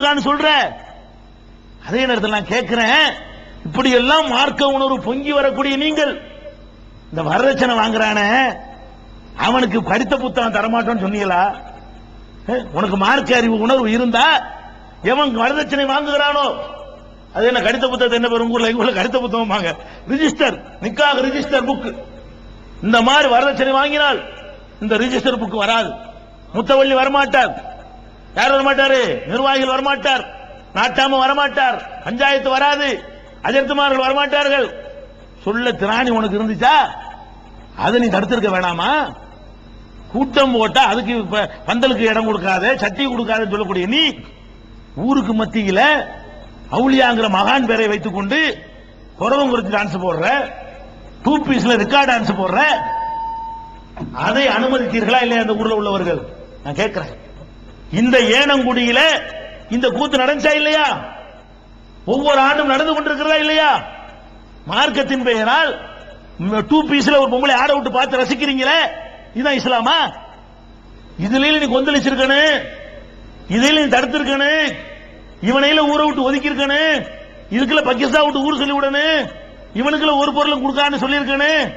இருக்கான்னு சொல்ற. அதே நேரத்தில் நான் கேட்கிறேன் இப்படி எல்லாம் மார்க்க உணர்வு பொங்கி வரக்கூடிய நீங்கள் இந்த வரதட்சணை வாங்குறானே அவனுக்கு படித்த புத்தகம் தரமாட்டோம்னு சொன்னீங்களா? உனக்கு மார்க்க அறிவு உணர்வு இருந்தா எவன் வரதட்சணை வாங்குகிறானோ அது என்ன கடித்த புத்தகத்தை என்ன பெரும் ஊரில் ஊர்ல எங்க கடித்த புத்தகம் வாங்க. ரிஜிஸ்டர் நிக்காக ரிஜிஸ்டர் புக் இந்த மாதிரி வரதட்சணை வாங்கினால் இந்த ரிஜிஸ்டர் புக் வராது. முத்தவள்ளி வரமாட்டார். யார் வரமாட்டாரு? நிர்வாகிகள் வரமாட்டார். நாட்டாம வரமாட்டார். பஞ்சாயத்து வராது. அஜர்த்துமார்கள் வரமாட்டார்கள். சொல்ல திராணி உனக்கு இருந்துச்சா? அதை நீ தடுத்திருக்க வேணாமா? கூட்டம் போட்டா அதுக்கு பந்தலுக்கு இடம் கொடுக்காத சட்டி கொடுக்காத சொல்லக்கூடிய நீ ஊருக்கு மத்தியில அவுளியாங்கிற மகான் பேரை வைத்துக் கொண்டு குறித்து டான்ஸ் போடுற டூ பீஸ்ல ரெக்கார்ட் டான்ஸ் போடுற அதை அனுமதித்தீர்களா இல்லையா அந்த ஊர்ல உள்ளவர்கள்? நான் கேட்கிறேன். இந்த ஏனங்குடியில இந்த கூத்து நடந்துச்சா இல்லையா? ஒவ்வொரு ஆண்டும் நடந்து கொண்டிருக்கிறதா இல்லையா? மார்க்கத்தின் பெயரால் டூ பீஸ்ல ஒரு பொம்பளை ஆட விட்டு பார்த்து ரசிக்கிறீங்களே? இதுதான் இஸ்லாமா? இதுல நீ கொந்தளிச்சிருக்கனு. இதில் நீ தடுத்திருக்கணும் இவனையில ஊரை விட்டு ஒதுக்கி இருக்கணும் இதுக்குள்ள பக்கிஸ்தான் விட்டு ஊர் சொல்லி விடணும் இவனுக்குள்ள ஒரு பொருளும் கொடுக்கான்னு சொல்லியிருக்கனு.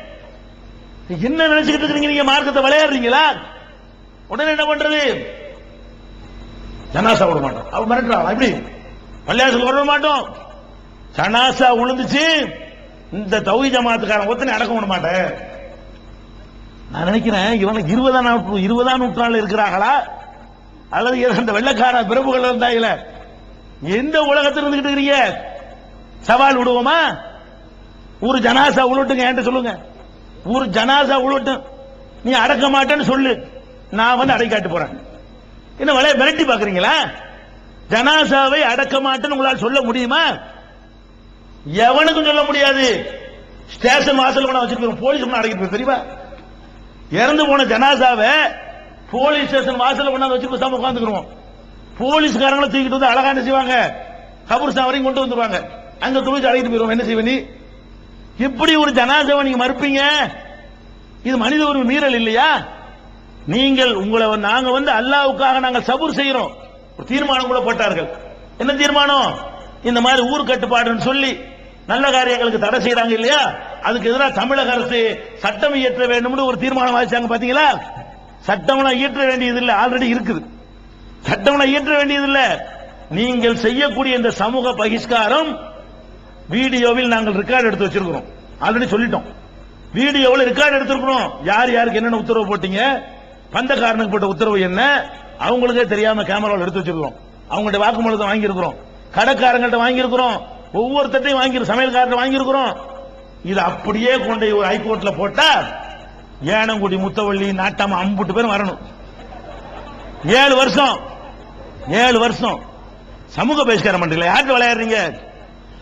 என்ன நினைச்சுக்கிட்டு இருக்கீங்க நீங்க மார்க்கத்தை விளையாடுறீங்களா? உடனே என்ன பண்றது? சனாசா விட மாட்டோம். அவன் மிரட்டுறான் எப்படி? பள்ளியாசல் விட மாட்டோம். ஜனாசா உழுந்துச்சு இந்த தௌஹி ஜமாத்துக்காரன் ஒத்தனை அடக்க விட மாட்டேன். நான் நினைக்கிறேன் இவனுக்கு இருபதாம் நூற்று இருபதாம் நூற்றாண்டு இருக்கிறார்களா? அல்லது அந்த வெள்ளக்கார பிரபுகள் இருந்தாங்கள எந்த உலகத்தில் இருந்துகிட்டு இருக்கிறீங்க? சவால் விடுவோமா? ஒரு ஜனாசா உழுட்டுங்க என்கிட்ட சொல்லுங்க. ஒரு ஜனாசா உழுட்டும் நீ அடக்க மாட்டேன்னு சொல்லு. நான் வந்து அடைக்காட்டு போறேன். என்ன வலைய மிரட்டி பாக்குறீங்களா ஜனாசாவை அடக்க மாட்டேன்னு உங்களால் சொல்ல முடியுமா? எவனுக்கும் சொல்ல முடியாது. ஸ்டேஷன் வாசல் கூட வச்சிருக்கோம் போலீஸ் கூட அடக்கிட்டு தெரியுமா? இறந்து போன ஜனாசாவை போலீஸ் ஸ்டேஷன் வாசல் கொண்டாந்து வச்சு பேசாம உட்காந்துக்கிறோம் போலீஸ்காரங்களை தூக்கிட்டு வந்து அழகான என்ன செய்வாங்க? கபூர்ஸ்தான் வரையும் கொண்டு வந்துருவாங்க. அங்க துணிச்சு அழைக்கிட்டு போயிருவோம். என்ன செய்வ இப்படி ஒரு ஜனாசாவை நீங்க மறுப்பீங்க? இது மனித ஒரு மீறல் இல்லையா? நீங்கள் உங்களை நாங்க வந்து அல்லாவுக்காக நாங்கள் சபூர் செய்யறோம் ஒரு தீர்மானம் கூட போட்டார்கள். என்ன தீர்மானம்? இந்த மாதிரி ஊர் கட்டுப்பாடுன்னு சொல்லி நல்ல காரியங்களுக்கு தடை செய்யறாங்க இல்லையா? அதுக்கு எதிராக தமிழக அரசு சட்டம் இயற்ற வேண்டும்னு ஒரு தீர்மானம் வாசிச்சாங்க பாத்தீங்களா? சட்டம்லாம் இயற்ற வேண்டியது இல்லை ஆல்ரெடி இருக்குது. சட்டம்லாம் இயற்ற வேண்டியது இல்லை நீங்கள் செய்யக்கூடிய இந்த சமூக பகிஷ்காரம் வீடியோவில் நாங்கள் ரெக்கார்டு எடுத்து வச்சிருக்கிறோம். ஆல்ரெடி சொல்லிட்டோம். வீடியோவில் ரெக்கார்டு எடுத்திருக்கிறோம். யார் யாருக்கு என்னென்ன உத்தரவு போட்டீங்க? பந்தக்காரனுக்கு போட்ட உத்தரவு என்ன? அவங்களுக்கே தெரியாம கேமராவில் எடுத்து வச்சிருக்கிறோம். அவங்கள்ட்ட வாக்குமூலத்தை வாங்கியிருக்கிறோம். கடைக்காரங்கள்ட்ட வாங்கியிருக்கிறோம். ஒவ்வொருத்தையும் வாங்கி சமையல்காரர்கிட்ட வாங்கியிருக்கிறோம். இது அப்படியே கொண்டு ஒரு ஹைகோர்ட்ல போட்டா ஏனங்குடி முத்தவள்ளி நாட்டாம அம்புட்டு பேரும் வரணும். ஏழு வருஷம். ஏழு வருஷம். சமூக பகிஷ்காரம் பண்றீங்களா? யார்கிட்ட விளையாடுறீங்க?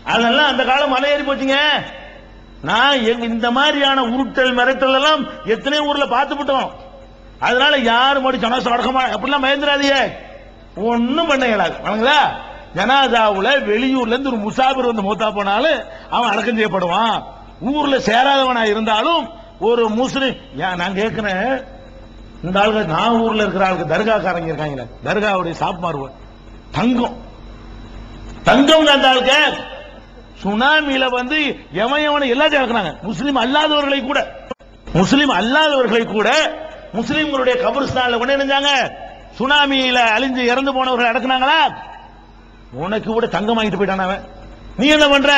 அதெல்லாம் அந்த காலம் மலை ஏறி போச்சுங்க. நான் இந்த மாதிரியான உருட்டல் மிரட்டல் எல்லாம் எத்தனை ஊர்ல பார்த்துவிட்டோம் அதனால யாரும் மடி ஜனாசா அடக்கமா அப்படிலாம் பயந்துடாதீங்க ஒன்னும் பண்ண இயலாது. வணங்களா ஜனாதாவுல வெளியூர்ல இருந்து ஒரு முசாபிர் வந்து மூத்தா போனாலும் அவன் அடக்கம் செய்யப்படுவான். ஊர்ல சேராதவனா இருந்தாலும் ஒரு முஸ்லிம் ஏன் நான் கேட்கிறேன் இந்த ஆளுங்க நான் ஊர்ல இருக்கிற ஆளுக்கு தர்காக்காரங்க இருக்காங்களே. தர்காவுடைய சாப் தங்கம். தங்கம் அந்த ஆளுக்கு சுனாமியில வந்து எவன் எவனை எல்லாத்தையும் இறக்குறாங்க முஸ்லீம் அல்லாதவர்களை கூட. முஸ்லீம் அல்லாதவர்களை கூட முஸ்லீம்களுடைய கபர்ஸ்தான்ல கொண்டு நினைஞ்சாங்க. சுனாமியில அழிஞ்சு இறந்து போனவர்களை அடக்குனாங்களா? உனக்கு கூட தங்கம் வாங்கிட்டு போயிட்டான் அவன். நீ என்ன பண்ற?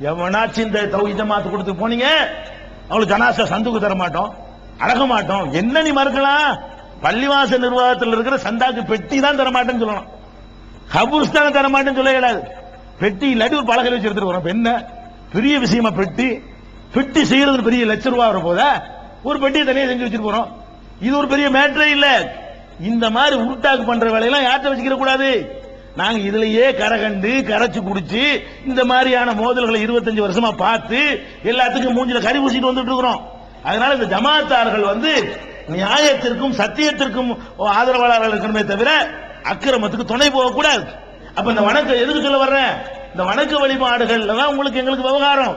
எவனாச்சும் இந்த தௌஹீத் ஜமாத்து கொடுத்து போனீங்க? அவளுக்கு ஜனாசா சந்துக்கு தர மாட்டோம் அடக்க மாட்டோம். என்ன நீ மறுக்கலாம்? பள்ளிவாச நிர்வாகத்தில் இருக்கிற சந்தாக்கு பெட்டி தான் தர மாட்டேன்னு சொல்லணும். கபூர்ஸ்தான் தர மாட்டேன்னு சொல்ல கிடையாது பெட்டி இல்லாட்டி ஒரு பலகை வச்சு எடுத்துட்டு வரோம். என்ன? பெரிய விஷயமா பெட்டி? பெட்டி செய்யறது பெரிய லட்ச ரூபா வர போதா ஒரு பெட்டியை தனியாக செஞ்சு வச்சுட்டு போறோம். இது ஒரு பெரிய மேட்டரே இல்ல. இந்த மாதிரி உருட்டாக்கு பண்ற வேலையெல்லாம் யார்கிட்ட வச்சுக்கிற கூடாது? நாங்க இதுலயே கரகண்டு கரைச்சு குடிச்சு இந்த மாதிரியான மோதல்களை இருபத்தஞ்சு வருஷமா பார்த்து எல்லாத்துக்கும் மூஞ்சில கறி பூசிட்டு வந்துட்டு இருக்கிறோம். அதனால இந்த ஜமாத்தார்கள் வந்து நியாயத்திற்கும் சத்தியத்திற்கும் ஆதரவாளர்கள் இருக்கணுமே தவிர அக்கிரமத்துக்கு துணை போகக்கூடாது. அப்ப இந்த வணக்க எதுக்கு சொல்ல வர்றேன்? இந்த வணக்க வழிபாடுகள்ல தான் உங்களுக்கு எங்களுக்கு விவகாரம்.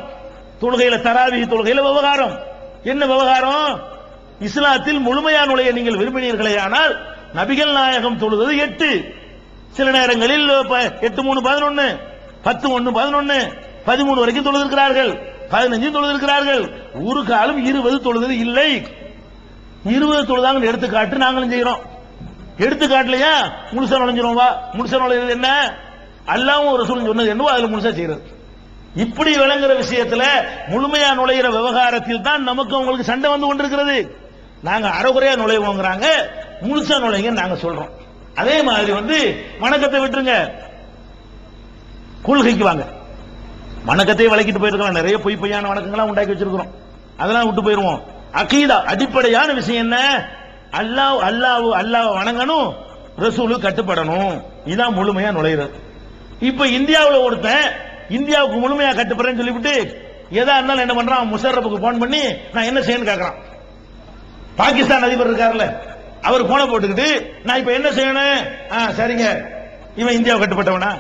தொழுகையில தராவி தொழுகையில விவகாரம். என்ன விவகாரம்? இஸ்லாத்தில் முழுமையான நுழைய நீங்கள் விரும்பினீர்களே ஆனால் நபிகள் நாயகம் தொழுதது எட்டு. சில நேரங்களில் எட்டு மூணு பதினொன்னு பத்து ஒன்னு பதினொன்னு பதிமூணு வரைக்கும் தொழுதிருக்கிறார்கள். பதினஞ்சு தொழுதிருக்கிறார்கள். ஒரு காலம் இருபது தொழுதல் இல்லை. இருபது தொழுதாங்க எடுத்துக்காட்டு நாங்களும் செய்யறோம் எடுத்துக்காட்டுலையா? முழுசா நுழைஞ்சிரும். வா. முழுசா நுழைஞ்சது என்ன? அல்லாவும் ஒரு சூழ்நிலை சொன்னது என்னவோ அதுல முழுசா செய்யறது இப்படி விளங்குற விஷயத்துல முழுமையா நுழையிற விவகாரத்தில் தான் நமக்கு உங்களுக்கு சண்டை வந்து கொண்டிருக்கிறது. நாங்க அறகுறையா நுழைவோங்கிறாங்க முழுசா நுழைங்க நாங்க சொல்றோம். அதே மாதிரி வந்து வணக்கத்தை விட்டுருங்க. கொள்கைக்கு வாங்க. வணக்கத்தை விளக்கிட்டு போயிருக்கலாம் நிறைய பொய் பொய்யான வணக்கங்களாம் உண்டாக்கி வச்சிருக்கிறோம். அதெல்லாம் விட்டு போயிருவோம். அகீதா அடிப்படையான விஷயம் என்ன? அல்லாஹ் அல்லாஹ் அல்லாஹ் வணங்கணும் ரசூலு கட்டுப்படணும். இதான் முழுமையா நுழையிறது. இப்ப இந்தியாவில் ஒருத்தன் இந்தியாவுக்கு முழுமையா கட்டுப்படுறேன்னு சொல்லிவிட்டு எதா இருந்தாலும் என்ன பண்றான்? முஷரப்புக்கு போன் பண்ணி நான் என்ன செய்யணும்னு கேட்கறான் பாகிஸ்தான் அதிபர் இருக்காருல்ல அவர் போன போட்டுக்கிட்டு நான் இப்ப என்ன செய்யணும்? ஆ, சரிங்க. இவன் இந்தியாவை கட்டுப்பட்டவனா?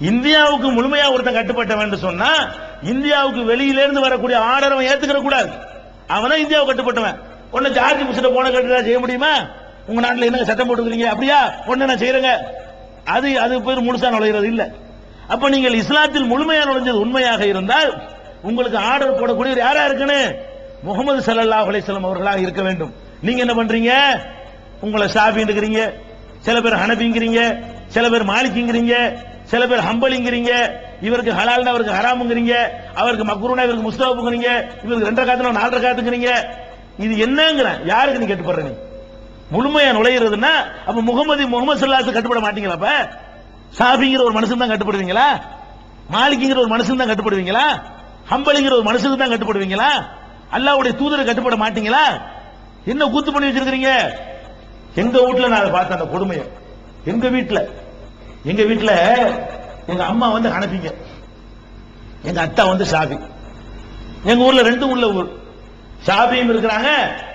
இந்தியாவுக்கு முழுமையா ஒருத்தன் கட்டுப்பட்டவன் சொன்னா இந்தியாவுக்கு வெளியிலேருந்து வரக்கூடிய ஆர்டர் அவன் ஏத்துக்கிற கூடாது. அவனா இந்தியாவை கட்டுப்பட்டவன். ஒன்னு ஜார்ஜ் புஷ்ட போன கட்டுறா செய்ய முடியுமா? உங்க நாட்டில் என்ன சட்டம் போட்டுக்கிறீங்க? அப்படியா? ஒன்னு நான் செய்யறேங்க. அது அது பேர் முழுசா நுழைகிறது இல்ல. அப்ப நீங்கள் இஸ்லாத்தில் முழுமையா நுழைஞ்சது உண்மையாக இருந்தால் உங்களுக்கு ஆர்டர் போடக்கூடியவர் யாரா இருக்குன்னு முகமது சல்லா அலிஸ்லாம் அவர்களாக இருக்க வேண்டும். நீங்க என்ன பண்றீங்க? உங்களை ஷாபிங்கிறீங்க சில பேர் ஹனபிங்கிறீங்க சில பேர் மாலிக்கிங்கிறீங்க. சில பேர் ஹம்பலிங்கிறீங்க. இவருக்கு ஹலால்னா அவருக்கு ஹராமுங்கிறீங்க. அவருக்கு மக்ரூனா இவருக்கு முஸ்தாபுங்கிறீங்க இவருக்கு ரெண்டரை காத்துல நாலரை காத்துங்கிறீங்க இது என்னங்கிற யாருக்கு நீ கட்டுப்படுற நீ? முழுமையா நுழையிறதுன்னா அப்ப முகமது முகமது சல்லாத்து கட்டுப்பட மாட்டீங்களா சாபிங்கிற ஒரு மனுஷன் தான் கட்டுப்படுவீங்களா? மாலிக்கிங்கிற ஒரு மனுஷன் தான் கட்டுப்படுவீங்களா? ஹம்பலிங்கிற ஒரு மனுஷனுக்கு தான் கட்டுப்படுவீங்களா? அல்லாவுடைய தூதரை கட்டுப்பட மாட்டீங்களா? என்ன கூத்து பண்ணி வச்சிருக்கீங்க எங்க வீட்டுல நான் அதை பார்த்தேன் அந்த கொடுமையை. எங்க வீட்டுல? எங்க வீட்டுல எங்க அம்மா வந்து அனுப்பிங்க. எங்க அத்தா வந்து ஷாபி எங்க ஊர்ல ரெண்டு உள்ள ஊர். ஷாபியும் இருக்கிறாங்க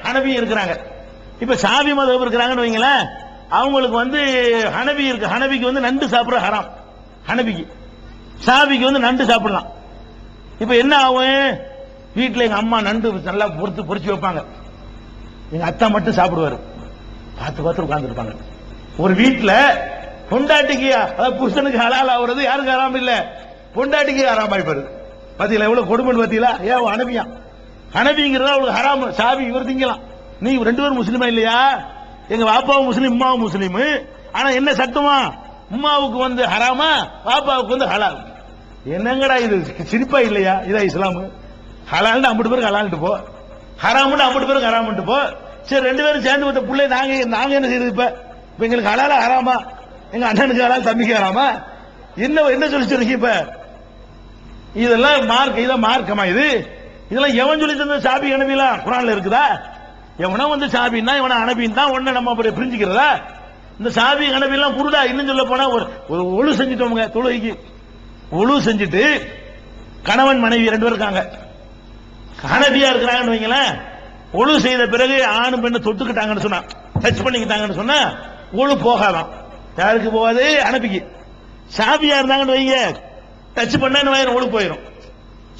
ஹனபியும் இருக்கிறாங்க. இப்ப ஷாபி மதம் இருக்கிறாங்கன்னு வைங்களேன் அவங்களுக்கு வந்து ஹனபி இருக்கு. ஹனபிக்கு வந்து நண்டு சாப்பிடுற ஹராம். ஹனபிக்கு ஷாபிக்கு வந்து நண்டு சாப்பிடலாம். இப்ப என்ன ஆகும்? வீட்டில் எங்க அம்மா நண்டு நல்லா பொறுத்து பொறிச்சு வைப்பாங்க. எங்க அத்தா மட்டும் சாப்பிடுவாரு. பார்த்து பார்த்து உட்கார்ந்துருப்பாங்க. ஒரு வீட்டில் பொண்டாட்டிக்கு அதாவது புருஷனுக்கு ஹலால் ஆகுறது யாருக்கு ஆறாம இல்ல. பொண்டாட்டிக்கு ஹராம் ஆயிப்பாரு. பாத்தீங்களா எவ்வளவு கொடுமைன்னு பாத்தீங்களா? ஏன் அனபியா. அனபிங்கிறதா அவளுக்கு ஹராம. சாவி இவர் திங்கலாம். நீ ரெண்டு பேரும் முஸ்லீமா இல்லையா? எங்க பாப்பாவும் முஸ்லீம் உமாவும் முஸ்லீம். ஆனா என்ன சட்டமா? உமாவுக்கு வந்து ஹராமா பாப்பாவுக்கு வந்து ஹலால். என்னங்கடா இது? சிரிப்பா இல்லையா? இதா இஸ்லாமு? ஹலால்னு ஐம்பது பேருக்கு ஹலால்ட்டு போ. ஹராம்னு ஐம்பது பேருக்கு ஹராம்ட்டு போ. சரி ரெண்டு பேரும் சேர்ந்து விட்ட பிள்ளை நாங்க நாங்க என்ன செய்யுது இப்ப? இப்ப எங்களுக்கு ஹலால ஹராமா? எங்க அண்ணனுக்கு ஹலால் தம்பிக்கு ஹராமா? என்ன என்ன சொல்லி சொல்றீங்க இப்ப? இதெல்லாம் மார்க் இதான் மார்க்கமா இது. இதெல்லாம் எவன் சொல்லி தந்த சாபி அனுப்பிலாம் குரான்ல இருக்குதா? எவனோ வந்து சாபின்னா இவனை அனபின் தான் உடனே நம்ம அப்படி பிரிஞ்சுக்கிறதா? இந்த சாபி அனுப்பிலாம் குருடா? இன்னும் சொல்ல போனா ஒரு ஒரு ஒழு செஞ்சுட்டோமுங்க தொழுகைக்கு. ஒழு செஞ்சுட்டு கணவன் மனைவி ரெண்டு பேரும் இருக்காங்க. கனவியா இருக்கிறாங்கன்னு வைங்களேன். ஒழு செய்த பிறகு ஆணும் பெண்ணு தொட்டுக்கிட்டாங்கன்னு சொன்னா டச் பண்ணிக்கிட்டாங்கன்னு சொன்னா ஒழு போகாதான். யாருக்கு போகாது? அனுப்பிக்கு. சாபியா இருந்தாங்கன்னு வைங்க. டச் பண்ணு வயிறு ஒழு போயிடும்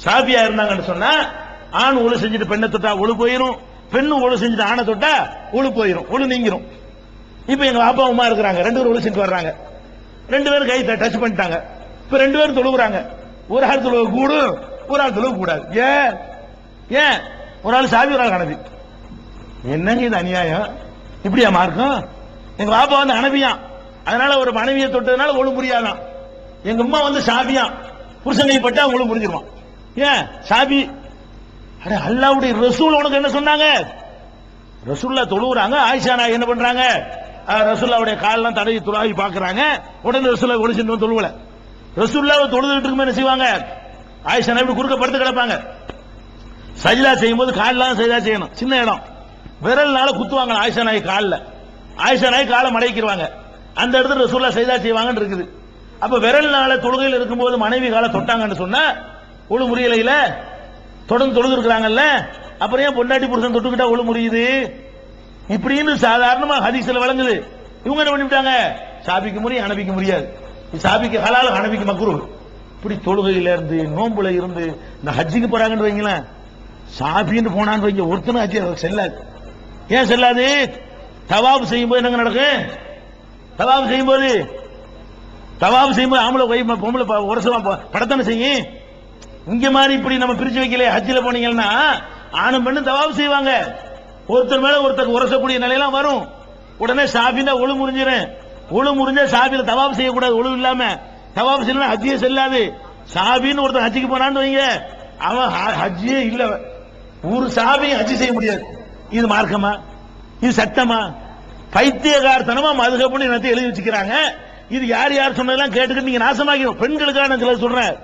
சாபியா இருந்தாங்கன்னு சொன்னா ஆண் ஒழு செஞ்சுட்டு பெண்ணை தொட்டா ஒழு போயிடும் பெண்ணு ஒழு செஞ்சுட்டு ஆணை தொட்டா ஒழு போயிடும் ஒழு நீங்கிரும். இப்ப எங்க அப்பா அம்மா இருக்கிறாங்க. ரெண்டு பேரும் ஒழு செஞ்சு வர்றாங்க. ரெண்டு பேரும் கை டச் பண்ணிட்டாங்க. இப்ப ரெண்டு பேரும் தொழுகுறாங்க. ஒரு ஆள் தொழுவ கூடும் ஒரு ஆள் தொழுவ கூடாது ஏன்? ஏன்? ஒரு ஆள் சாவி ஒரு ஆள் அனபி என்னங்க இது அநியாயம்? இப்படியா மார்க்கும்? எங்க பாப்பா வந்து அனபியான் அதனால ஒரு மனைவியை தொட்டதுனால ஒழு புரியாதான். எங்க அம்மா வந்து சாபியான் புருஷன் கைப்பட்டா ஒழு புரிஞ்சிருவான். ஏன்? சாபி அட அல்லாவுடைய ரசூல் உனக்கு என்ன சொன்னாங்க? ரசூல்லா தொழுவுறாங்க ஆயிஷா நாய் என்ன பண்றாங்க? ரசூல்லாவுடைய காலெல்லாம் தடவி துளாவி பாக்குறாங்க. உடனே ரசூல்லா ஒழிச்சுட்டு தொழுவல. ரசூல்லாவை தொழுதுட்டு இருக்குமே என்ன செய்வாங்க? ஆயிஷா நாய் இப்படி குறுக்க படுத்து கிடப்பாங்க. சஜிதா செய்யும்போது கால்லாம் சஜிதா செய்யணும். சின்ன இடம். விரல்னால குத்துவாங்க ஆயிஷா நாய் காலில். ஆயிஷா நாய் காலை மடக்கிடுவாங்க. அந்த இடத்துல ரசூல்லா சஜிதா செய்வாங்கன்னு இருக்குது. அப்ப விரல்னால தொழுகையில் இருக்கும்போது மனைவி காலை தொட்டாங்கன்னு சொன்னா ஒழு முறியலையில? தொடர்ந்து தொழுது இருக்கிறாங்கல்ல அப்புறம் ஏன் பொண்டாட்டி புருஷன் தொட்டுக்கிட்டா ஒழு முடியுது இப்படின்னு சாதாரணமா ஹதீஸ்ல வழங்குது இவங்க என்ன பண்ணிவிட்டாங்க? சாபிக்கு முடியும் அனபிக்க முடியாது சாபிக்க ஹலால் அனபிக்கு மக்குரு இப்படி தொழுகையில இருந்து நோம்புல இருந்து இந்த ஹஜ்ஜுக்கு போறாங்கன்னு வைங்களேன். சாபின்னு போனான்னு வைங்க ஒருத்தனும் ஆச்சு அவருக்கு செல்லாது. ஏன் செல்லாது? தவாபு செய்யும்போது என்னங்க நடக்கும் தவாபு செய்யும்போது தவாபு செய்யும்போது ஆம்பளை போய் பொம்பளை ப- உரசமா படத்தானே செய்யும்? இங்க மாதிரி இப்படி நம்ம பிரிச்சு வைக்கல ஹஜ்ஜில் போனீங்கன்னா ஆணும் பெண்ணும் தவாபு செய்வாங்க. ஒருத்தர் மேல ஒருத்தருக்கு உரசக்கூடிய நிலையெல்லாம் வரும். உடனே சாபின்னா ஒழு முறிஞ்சிடும் ஒழு முறிஞ்சா ஷாபில தவாபு செய்யக்கூடாது ஒழு இல்லாம. தவாபு செய்யலாம் ஹஜ்ஜியே செல்லாது. சாபின்னு ஒருத்தர் ஹஜ்ஜிக்கு போனான்னு வைங்க. அவன் ஹ- ஹஜ்ஜியே இல்லை. ஒரு சாவியும் அச்சு செய்ய முடியாது. இது மார்க்கமா? இது சட்டமா பைத்தியகார்த்தனமா மதுகப்புன்னு என்னத்தை எழுதி வச்சுக்கிறாங்க. இது யார் யார் சொன்னதெல்லாம் கேட்டுக்கிட்டு நீங்க நாசமாக்கி பெண்களுக்காக நான் சிலர் சொல்றேன்.